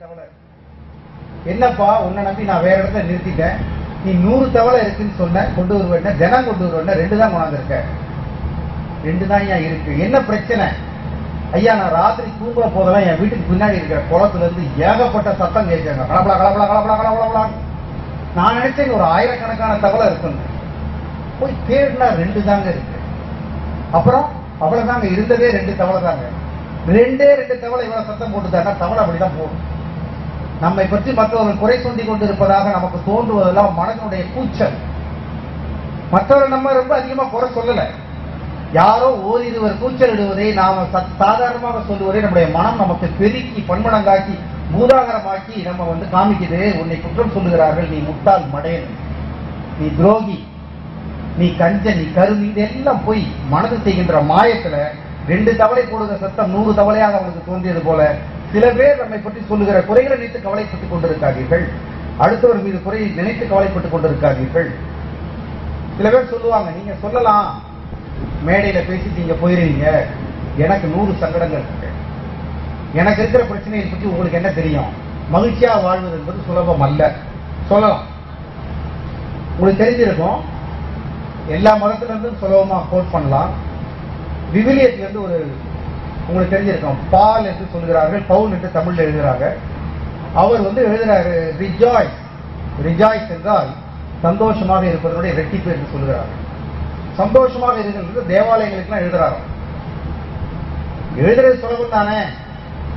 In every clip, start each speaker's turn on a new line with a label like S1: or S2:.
S1: தவளை. என்னப்பா உன்னை நம்பி நான் வேற இடத்துல நிறுத்திட்டேன். நீ நூறு தவளை இருக்குன்னு சொன்ன கொண்டு வருவேன் தினம் கொண்டு வருவேன் ரெண்டு தான் கொண்டாந்துருக்க. ரெண்டு தான் ஏன் இருக்கு? என்ன பிரச்சனை? ஐயா நான் ராத்திரி தூங்குற போதெல்லாம் என் வீட்டுக்கு பின்னாடி இருக்கிற குளத்துல இருந்து ஏகப்பட்ட சத்தம் கேட்காங்க கலப்பலா கலப்பலா கலப்பலா கலப்பலா நான் நினைச்சேன் ஒரு ஆயிரக்கணக்கான தவளை இருக்குன்னு. போய் தேடினா ரெண்டு தாங்க இருக்கு. அப்புறம் அவ்வளவுதாங்க இருந்ததே ரெண்டு தவளை தாங்க. ரெண்டே ரெண்டு தவளை இவ்வளவு சத்தம் போட்டுதாங்க தவளை அப்படிதான் போடும். நம்மை பற்றி மற்றவர்கள் குறை சொல்லி கொண்டிருப்பதாக நமக்கு தோன்றுவதெல்லாம் மனதனுடைய கூச்சல். மற்றவர்கள் நம்ம ரொம்ப அதிகமாக குறை சொல்லல. யாரோ ஓரிருவர் கூச்சலிடுவதை நாம சத்- சாதாரணமாக சொல்லுவதை நம்முடைய மனம் நமக்கு பெருக்கி பன்மடங்காக்கி பூதாகரமாக்கி நம்ம வந்து காமிக்குது. உன்னை குற்றம் சொல்லுகிறார்கள். நீ முட்டாள் மடையன். நீ துரோகி. நீ கஞ்சன். நீ கருவி இதெல்லாம் போய் மனது செய்கின்ற மாயத்துல ரெண்டு தவளை போடுகிற சத்தம் நூறு தவளையாக அவனுக்கு தோன்றியது போல சில பேர் நம்மை பற்றி சொல்லுகிற குறைகளை நினைத்து கவலைப்பட்டுக் கொண்டிருக்காதீர்கள். அடுத்தவர் மீது குறையை நினைத்து கவலைப்பட்டுக் கொண்டிருக்காதீர்கள். சில பேர் சொல்லுவாங்க நீங்க சொல்லலாம். மேடையில பேசிட்டு நீங்க போயிருவீங்க. எனக்கு நூறு சங்கடங்கள் இருக்கு. எனக்கு இருக்கிற பிரச்சனையை பற்றி உங்களுக்கு என்ன தெரியும்? மகிழ்ச்சியா வாழ்வது என்பது சுலபம் அல்ல. சொல்லலாம். உங்களுக்கு தெரிஞ்சிருக்கும். எல்லா மதத்திலிருந்தும் சுலபமாக கோட் பண்ணலாம். விவிலியத்திலிருந்து ஒரு உங்களுக்கு தெரிஞ்சிருக்கும். பால் என்று சொல்கிறார்கள் பவுல் என்று தமிழ்ல எழுதுகிறாங்க அவர் வந்து எழுதுறாரு ரிஜாய்ஸ் ரிஜாய்ஸ் என்றால் சந்தோஷமாக இருப்பதனுடைய ரெட்டிப்பு என்று சொல்கிறார் சந்தோஷமாக இருக்கிறது தேவாலயங்களுக்குலாம் எழுதுறாரு. எழுதுறது சுலபம் தானே?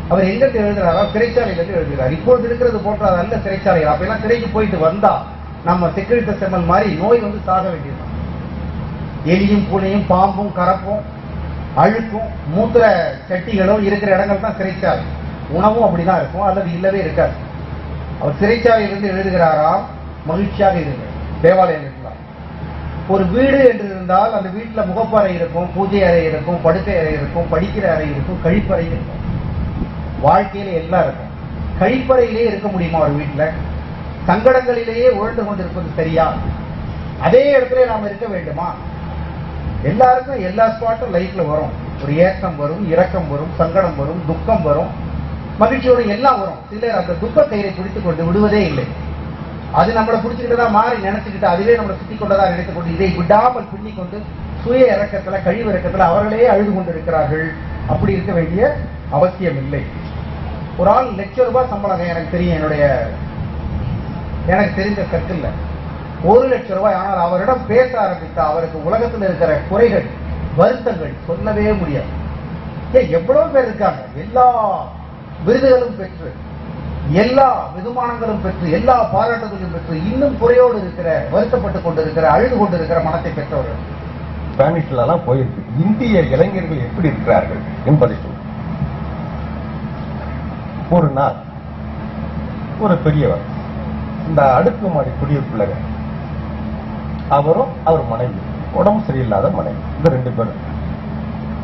S1: அவர் எங்க எழுதுறாரா? சிறைச்சாலையிலிருந்து எழுதுகிறார். இப்பொழுது இருக்கிறது போன்ற அந்த அல்ல சிறைச்சாலைகள் அப்பெல்லாம் சிறைக்கு போயிட்டு வந்தா நம்ம செக்யூரிட்ட செம்மல் மாதிரி நோய் வந்து சாக வேண்டியது எலியும் பூனையும் பாம்பும் கரப்பும் அழுக்கும் மூத்திர சட்டிகளும் இருக்கிற இடங்கள் தான் சிறைச்சாலை. உணவும் அப்படிதான் இருக்கும் அல்லது இல்லவே இருக்காது. அவர் சிறைச்சாலையிலிருந்து எழுதுகிறாராம் மகிழ்ச்சியாக இருங்கள் தேவாலயம் இருக்கலாம். ஒரு வீடு என்று இருந்தால் அந்த வீட்டில் முகப்பறை இருக்கும் பூஜை அறை இருக்கும் படுக்கை அறை இருக்கும் படிக்கிற அறை இருக்கும் கழிப்பறை இருக்கும். வாழ்க்கையில எல்லாம் இருக்கும். கழிப்பறையிலே இருக்க முடியுமா ஒரு வீட்டில்? சங்கடங்களிலேயே உழண்டு கொண்டிருப்பது சரியா? அதே இடத்துல நாம் இருக்க வேண்டுமா? எல்லாருக்கும் எல்லா ஸ்பாட்டும் லைஃப்ல வரும். ஒரு ஏக்கம் வரும் இரக்கம் வரும் சங்கடம் வரும் துக்கம் வரும். மகிழ்ச்சியோட எல்லாம் வரும். சிலர் அந்த துக்க கயிறை பிடித்துக் கொண்டு விடுவதே இல்லை. அது நம்மளை பிடிச்சிக்கிட்டதா மாறி நினைச்சுக்கிட்டு அதுவே நம்மளை சுத்தி கொண்டதா நினைத்துக் கொண்டு இதை விடாமல் பின்னி கொண்டு சுய இறக்கத்துல கழிவு இறக்கத்துல அவர்களே அழுது கொண்டிருக்கிறார்கள். அப்படி இருக்க வேண்டிய அவசியம் இல்லை. ஒரு ஆள் லட்ச ரூபாய் சம்பளம் எனக்கு தெரியும் என்னுடைய எனக்கு தெரிந்த சர்க்கிள்ல ஒரு லட்சம் ரூபாய் ஆனால் அவரிடம் பேச ஆரம்பித்தா அவருக்கு உலகத்தில் இருக்கிற குறைகள் வருத்தங்கள் சொல்லவே முடியாது. ஏன் எவ்வளவு பேர் இருக்காங்க? எல்லா விருதுகளும் பெற்று எல்லா விதுமானங்களும் பெற்று எல்லா பாராட்டுகளையும் பெற்று இன்னும் குறையோடு இருக்கிற வருத்தப்பட்டுக் கொண்டிருக்கிற அழுது கொண்டிருக்கிற மனத்தை பெற்றவர்கள்.
S2: ஸ்பானிஷ்லாம் எல்லாம் போயிருக்கு. இந்திய இளைஞர்கள் எப்படி இருக்கிறார்கள் என்பதை ஒரு நாள் ஒரு பெரியவர் இந்த அடுக்குமாடி குடியிருப்புலக அவரும் அவர் மனைவி. உடம்பு சரியில்லாத மனைவி. இந்த ரெண்டு பேரும்.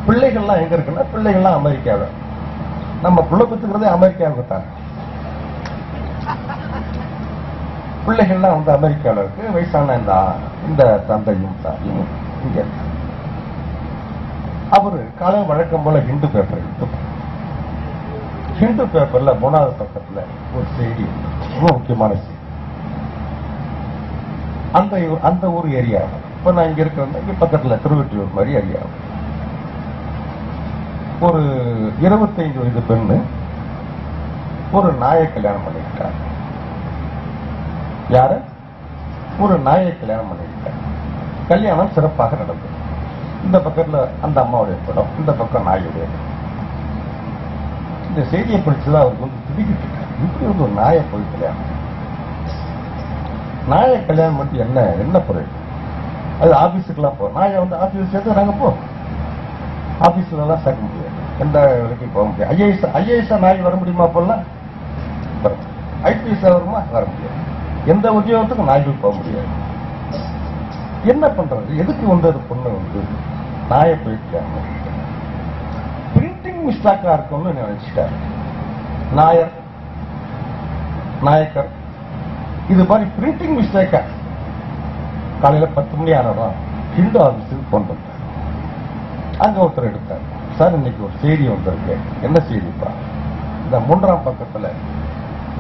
S2: பிள்ளைகள்லாம் எங்க இருக்குன்னா பிள்ளைகள்லாம் அமெரிக்காவில் நம்ம பிள்ளை பெற்றுக்கிறதே அமெரிக்காவுக்கு தான். பிள்ளைகள்லாம் வந்து அமெரிக்காவில் இருக்கு. வயசான இந்த இந்த தந்தையும் தாயும் இங்க. இருக்கு. அவரு காலை வழக்கம் போல ஹிந்து பேப்பர் எடுத்து ஹிந்து பேப்பர்ல மூணாவது பக்கத்துல ஒரு செய்தி ரொம்ப முக்கியமான செய்தி. அந்த அந்த ஊர் ஏரியா. இப்போ நான் இங்கே இருக்கிறேன் இங்கே பக்கத்தில் திருவெற்றியூர் மாதிரி ஏரியா. ஒரு இருபத்தைந்து வயது பெண்ணு ஒரு நாயை கல்யாணம் பண்ணிக்கிட்டார் யார? ஒரு நாயை கல்யாணம் பண்ணிக்கிட்டார் கல்யாணம் சிறப்பாக நடந்தது இந்த பக்கத்தில் அந்த அம்மாவுடைய படம் இந்த பக்கம் நாயுடைய இந்த செய்தியை படிச்சுதான் அவருக்கு வந்து திடுக்கிட்டு இருக்காரு. இப்படி வந்து ஒரு நாயை போய் கல்யாணம் நாயை கல்யாணம் பண்ணி என்ன? என்ன பொருள்? அது ஆபீஸுக்கெல்லாம் போ. நாயை வந்து ஆபீஸ் சேர்த்து நாங்க போ. ஆபீஸ்ல சேர்க்க முடியாது. எந்த வரைக்கும் போக முடியாது. ஐஏஎஸ் ஐஏஎஸ் நாய் வர முடியுமா அப்பெல்லாம் வரும். ஐபிஎஸ் வருமா? வர முடியாது. எந்த உத்தியோகத்துக்கும் நாய்கள் போக முடியாது. என்ன பண்றது? எதுக்கு வந்து அது பொண்ணு வந்து நாயை போயிருக்காங்க பிரிண்டிங் மிஸ்டாக்கா இருக்கும்னு நினைச்சிட்டாரு. நாயர் நாயக்கர் இது மாதிரி பிரிண்டிங் மிஸ்டேக்கா காலையில பத்து மணி ஆனதான் ஹிந்து ஆபீஸுக்கு போன் பண்ணார் அங்க ஒருத்தர் எடுத்தார். சார் இன்னைக்கு ஒரு செய்தி வந்திருக்கு. என்ன செய்திப்பா? இந்த மூன்றாம் பக்கத்துல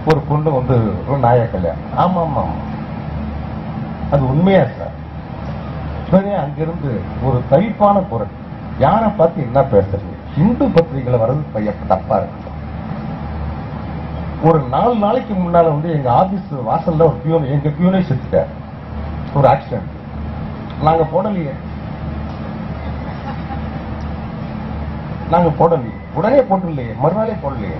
S2: ஒரு பொண்ணு வந்து ஒரு நாய கல்யாணம். ஆமா ஆமா ஆமா. அது உண்மையா சார்? சரி அங்கிருந்து ஒரு தவிப்பான குரல். யாரை பார்த்து என்ன பேசுறது? இந்து பத்திரிகைகளை வர்றது பையன் தப்பா இருக்கு. ஒரு நாலு நாளைக்கு முன்னால வந்து எங்க ஆபீஸ் வாசல்ல ஒரு பியூன் எங்க பியூனே செத்துட்டார் ஒரு ஆக்சிடென்ட் நாங்க போடலையே. நாங்க போடலையே. உடனே போட்டுலையே மறுநாளே போடலையே.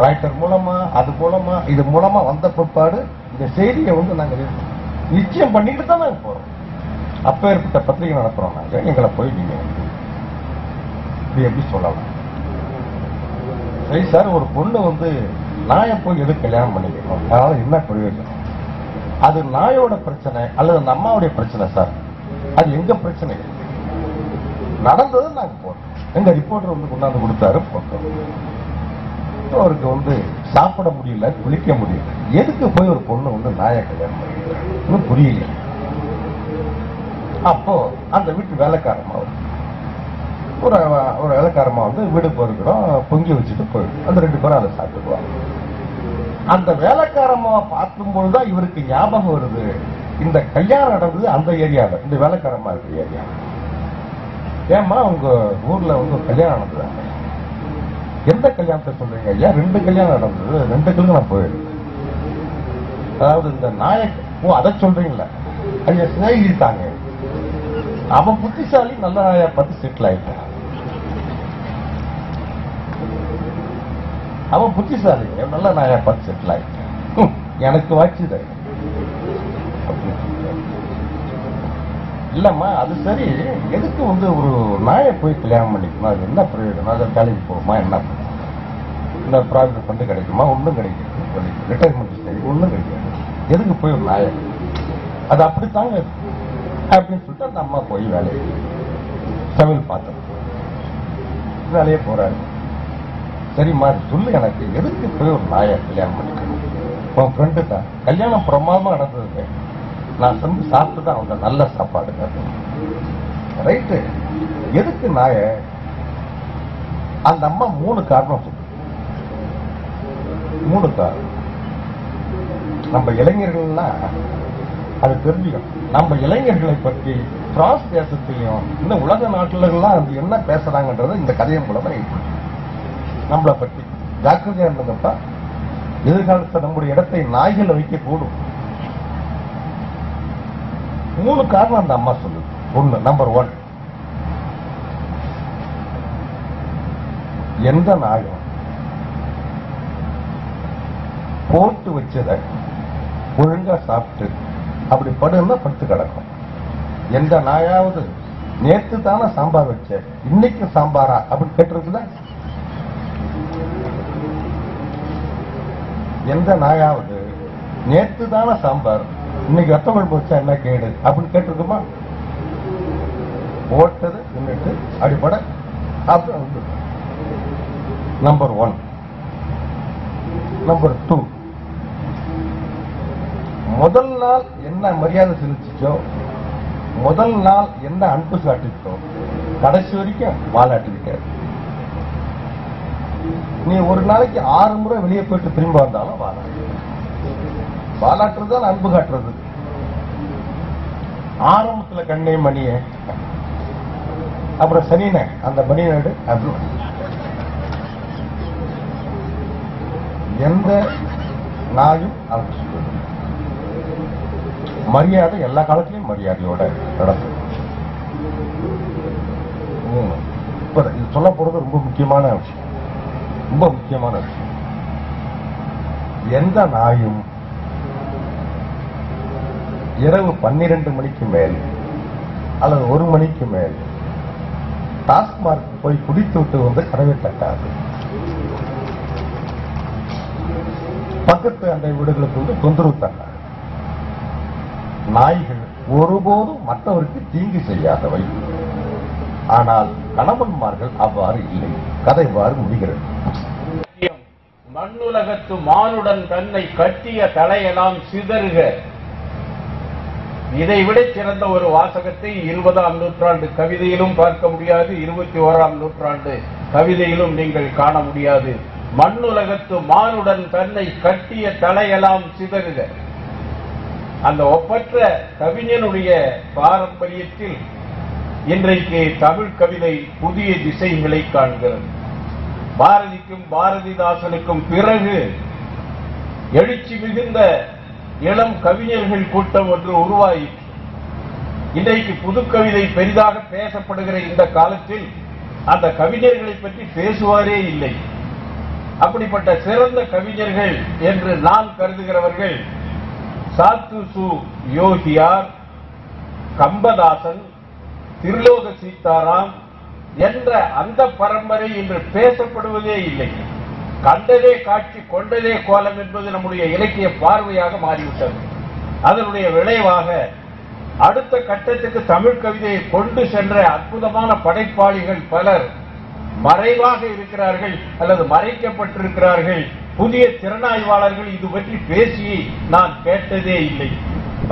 S2: ராய்டர் மூலமா அது மூலமா இது மூலமா வந்த பிற்பாடு இந்த செய்தியை வந்து நாங்க நிச்சயம் பண்ணிட்டு தான் நாங்க போறோம். அப்பேற்பட்ட பத்திரிகை நடத்துறோம் நாங்க. எங்களை போய் நீங்க வந்து இது எப்படி சொல்லலாம்? சரி சார் ஒரு பொண்ணு வந்து நாயை போய் எது கல்யாணம் பண்ணிக்கணும்? அதனால என்ன பிரயோஜனம் அது நாயோட பிரச்சனை அல்லது அந்த அம்மாவுடைய பிரச்சனை சார் அது எங்க பிரச்சனை? நடந்தது நாங்க போட்டோம் எங்க ரிப்போர்ட்டர் வந்து கொண்டாந்து கொடுத்தாரு போட்டோம் அவருக்கு வந்து சாப்பிட முடியல குளிக்க முடியல. எதுக்கு போய் ஒரு பொண்ணு வந்து நாயை கல்யாணம் பண்ணிக்கிறாங்க புரியல. அப்போ அந்த வீட்டு வேலைக்காரமா ஒரு ஒரு வேலைக்காரமா வந்து வீடு போயிருக்கிறோம் பொங்கி வச்சுட்டு போயிடும் அந்த ரெண்டு பேரும் அதை சாப்பிட்டுக்குவாங்க. அந்த வேலைக்காரமா பார்க்கும்போது தான் இவருக்கு ஞாபகம் வருது. இந்த கல்யாணம் நடந்தது அந்த ஏரியாவில். இந்த வேலைக்காரமா இருக்கிற ஏரியா ஏம்மா உங்க ஊர்ல வந்து கல்யாணம் நடந்ததாங்க. எந்த கல்யாணத்தை சொல்றீங்க ஐயா? ரெண்டு கல்யாணம் நடந்தது. ரெண்டு கல்யாணம் நான் போயிடுது அதாவது இந்த நாயக் ஓ அதை சொல்றீங்களா. ஐயா சிநேகிட்டாங்க அவன் புத்திசாலி நல்ல நாயா பார்த்து செட்டில் ஆயிட்டான். அவன் புத்திசாலி. நல்ல நான் பார்த்து செட்டில் ஆகிட்டேன் எனக்கு வாய்ச்சுது இல்லம்மா அது சரி. எதுக்கு வந்து ஒரு நாயை போய் கல்யாணம் பண்ணிக்கணும்? அது என்ன பிரயோஜனம்? அதை வேலைக்கு போகுமா என்ன பண்ணும் இந்த ப்ராஃபிட் கிடைக்குமா? ஒன்றும் கிடைக்காது. ரிட்டையர்மெண்ட் சரி ஒன்றும் கிடைக்காது. எதுக்கு போய் ஒரு நாயை? அது அப்படித்தாங்க அப்படின்னு சொல்லிட்டு அந்த அம்மா போய் வேலையை சமையல் பார்த்தோம் வேலையே போகிறாரு சரிம்மா இது சொல்லு எனக்கு எதுக்கு போய் ஒரு நாயை கல்யாணம் பண்ணிக்கணும்? உன் ஃப்ரெண்டு தான் கல்யாணம் பிரமாதமாக நடந்தது நான் செஞ்சு சாப்பிட்டு தான் அவங்க நல்ல சாப்பாடு ரைட்டு எதுக்கு நாய? அந்த அம்மா மூணு காரணம் சொல்லு மூணு காரணம். நம்ம இளைஞர்கள்லாம் அது தெரிஞ்சுக்கணும். நம்ம இளைஞர்களை பற்றி பிரான்ஸ் தேசத்திலையும் இந்த உலக நாட்டுலலாம் அது என்ன பேசுறாங்கன்றதை இந்த கதையை மூலமாக நம்மளை பற்றி. ஜாக்கிரதையா இருந்தப்பா எதிர்காலத்தில் நம்முடைய இடத்தை நாய்கள் வைக்க கூடும் மூணு காரணம் அந்த அம்மா சொல்லுது. ஒண்ணு நம்பர் ஒன் எந்த நாயும் போட்டு வச்சதை ஒழுங்கா சாப்பிட்டு அப்படி படுன்னா படுத்து கிடக்கும். எந்த நாயாவது நேத்து தானே சாம்பார் வச்ச இன்னைக்கு சாம்பாரா அப்படின்னு கேட்டுருக்குதான் எந்த நாயாவது நேற்று தானே சாம்பார் இன்னைக்கு வெத்த குழம்பு வச்சா என்ன கேடு? அப்படின்னு கேட்டிருக்குமா? போட்டது நின்றுட்டு அடிப்பட அப்புறம் வந்து நம்பர் ஒன் நம்பர் டூ முதல் நாள் என்ன மரியாதை செலுத்திச்சோ முதல் நாள் என்ன அன்பு காட்டிச்சோ கடைசி வரைக்கும் வாழாட்டிருக்காரு நீ ஒரு நாளைக்கு ஆறு முறை வெளியே போயிட்டு திரும்ப வந்தாலும் வாலாட்டு வாலாட்டுறது தான் அன்பு காட்டுறது. ஆரம்பத்துல கண்ணே மணிய. அப்புறம் சனின அந்த மணி நாடு அன்பு எந்த நாயும் மரியாதை எல்லா காலத்திலையும் மரியாதையோட நடக்கும். இப்ப இது சொல்ல போறது ரொம்ப முக்கியமான விஷயம். ரொம்ப முக்கியமான விஷயம். எந்த நாயும் இரவு பன்னிரண்டு மணிக்கு மேல் அல்லது ஒரு மணிக்கு மேல் டாஸ்மார்க் போய் குடித்து விட்டு வந்து கதவை தட்டாது. பக்கத்து அந்த வீடுகளுக்கு வந்து தொந்தரவு தட்டாது. நாய்கள் ஒருபோதும் மற்றவருக்கு தீங்கு செய்யாதவை. ஆனால் கணவன்மார்கள் அவ்வாறு இல்லை. கதை இவ்வாறு முடிகிறது.
S3: மண்ணுலகத்து மானுடன் தன்னை கட்டிய தலையெல்லாம் சிதறுக. இதை விட சிறந்த ஒரு வாசகத்தை இருபதாம் நூற்றாண்டு கவிதையிலும் பார்க்க முடியாது இருபத்தி ஓராம் நூற்றாண்டு கவிதையிலும் நீங்கள் காண முடியாது. மண்ணுலகத்து மானுடன் தன்னை கட்டிய தலையெல்லாம் சிதறுக. அந்த ஒப்பற்ற கவிஞனுடைய பாரம்பரியத்தில் இன்றைக்கு தமிழ் கவிதை புதிய திசைகளை காண்கிறது. பாரதிக்கும் பாரதிதாசனுக்கும் பிறகு எழுச்சி மிகுந்த இளம் கவிஞர்கள் கூட்டம் ஒன்று உருவாயிற்று இன்றைக்கு புதுக்கவிதை பெரிதாக பேசப்படுகிற இந்த காலத்தில் அந்த கவிஞர்களை பற்றி பேசுவாரே இல்லை. அப்படிப்பட்ட சிறந்த கவிஞர்கள் என்று நான் கருதுகிறவர்கள் சாத்து சு யோகியார் கம்பதாசன் திருலோக சீதாராம் என்ற அந்த பரம்பரை இன்று பேசப்படுவதே இல்லை. கண்டதே காட்சி கொண்டதே கோலம் என்பது நம்முடைய இலக்கிய பார்வையாக மாறிவிட்டது. அதனுடைய விளைவாக அடுத்த கட்டத்துக்கு தமிழ் கவிதையை கொண்டு சென்ற அற்புதமான படைப்பாளிகள் பலர் மறைவாக இருக்கிறார்கள் அல்லது மறைக்கப்பட்டிருக்கிறார்கள். புதிய திறனாய்வாளர்கள் இது பற்றி பேசி நான் கேட்டதே இல்லை.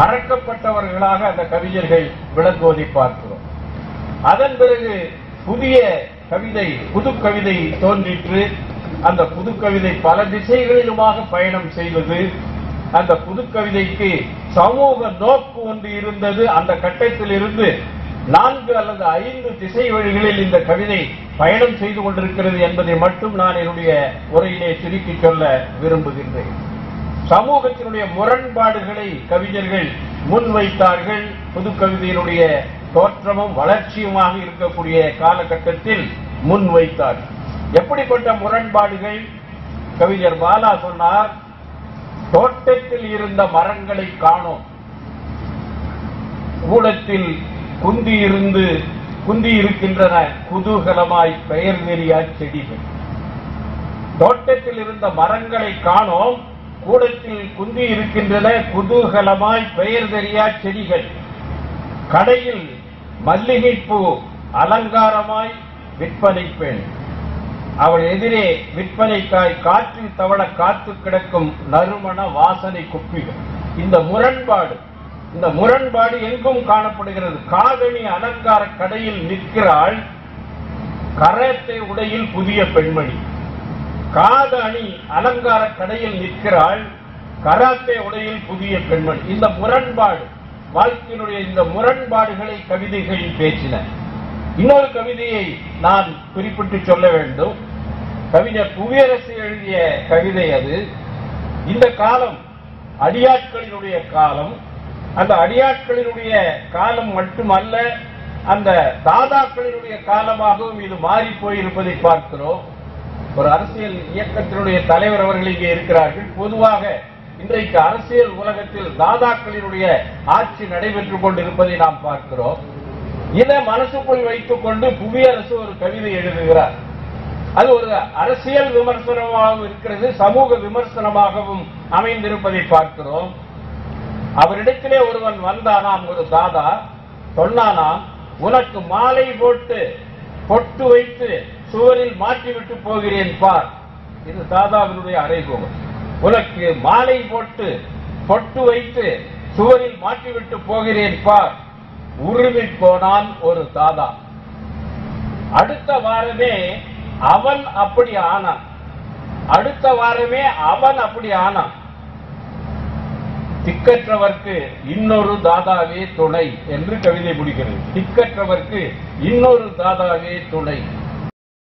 S3: மறக்கப்பட்டவர்களாக அந்த கவிஞர்கள் விளங்குவதை பார்க்கிறோம். அதன் பிறகு புதிய கவிதை புது கவிதை தோன்றிற்று. அந்த புது கவிதை பல திசைகளிலுமாக பயணம் செய்வது அந்த புது கவிதைக்கு சமூக நோக்கு ஒன்று இருந்தது. அந்த கட்டத்தில் இருந்து நான்கு அல்லது ஐந்து திசை வழிகளில் இந்த கவிதை பயணம் செய்து கொண்டிருக்கிறது என்பதை மட்டும் நான் என்னுடைய உரையிலே சுருக்கி சொல்ல விரும்புகின்றேன். சமூகத்தினுடைய முரண்பாடுகளை கவிஞர்கள் முன்வைத்தார்கள். புது கவிதையினுடைய தோற்றமும் வளர்ச்சியுமாக இருக்கக்கூடிய காலகட்டத்தில் முன்வைத்தார் எப்படிப்பட்ட முரண்பாடுகள்? கவிஞர் பாலா சொன்னார் தோட்டத்தில் இருந்த மரங்களை காணோம். கூடத்தில் குந்தி இருந்து குந்தி இருக்கின்றன குதூகலமாய் பெயர் நெறியா செடிகள். தோட்டத்தில் இருந்த மரங்களை காணோம் கூடத்தில் குந்தி இருக்கின்றன குதூகலமாய் பெயர் தெரியா செடிகள். கடையில் மல்லிகைப்பூ அலங்காரமாய் விற்பனை பெண் அவள் எதிரே விற்பனைக்காய் காற்றில் தவள காத்து கிடக்கும் நறுமண வாசனை குப்பிகள். இந்த முரண்பாடு இந்த முரண்பாடு எங்கும் காணப்படுகிறது. காதணி அலங்கார கடையில் நிற்கிறாள் கரத்தை உடையில் புதிய பெண்மணி. காத அணி அலங்கார கடையில் நிற்கிறாள் கராத்தே உடையில் புதிய பெண்மணி. இந்த முரண்பாடு வாழ்க்கையினுடைய இந்த முரண்பாடுகளை கவிதைகளில் பேசின. இன்னொரு கவிதையை நான் குறிப்பிட்டு சொல்ல வேண்டும். கவிஞர் புவியரசு எழுதிய கவிதை அது. இந்த காலம் அடியாட்களினுடைய காலம். அந்த அடியாட்களினுடைய காலம் மட்டுமல்ல அந்த தாதாக்களினுடைய காலமாகவும் இது மாறி போயிருப்பதை பார்க்கிறோம். ஒரு அரசியல் இயக்கத்தினுடைய தலைவர் அவர்கள் இங்கே இருக்கிறார்கள். பொதுவாக இன்றைக்கு அரசியல் உலகத்தில் தாதாக்களினுடைய ஆட்சி நடைபெற்றுக் கொண்டிருப்பதை நாம் பார்க்கிறோம். இதை மனசுக்குள் வைத்துக் கொண்டு புவியரசு ஒரு கவிதை எழுதுகிறார். அது ஒரு அரசியல் விமர்சனமாகவும் இருக்கிறது சமூக விமர்சனமாகவும் அமைந்திருப்பதை பார்க்கிறோம். அவரிடத்திலே ஒருவன் வந்தானாம் ஒரு தாதா சொன்னானாம் உனக்கு மாலை போட்டு பொட்டு வைத்து சுவரில் மாற்றிவிட்டு போகிறேன் பார். இது தாதாவினுடைய அறைகோவல். உனக்கு மாலை போட்டு பொட்டு வைத்து சுவரில் மாட்டிவிட்டு போகிறேன் பார். உருவி போனான் ஒரு தாதா அடுத்த வாரமே அவன் அப்படி ஆனான். அடுத்த வாரமே அவன் அப்படி ஆனான். திக்கற்றவர்க்கு இன்னொரு தாதாவே துணை என்று கவிதை முடிக்கிறது. திக்கற்றவர்க்கு இன்னொரு தாதாவே துணை.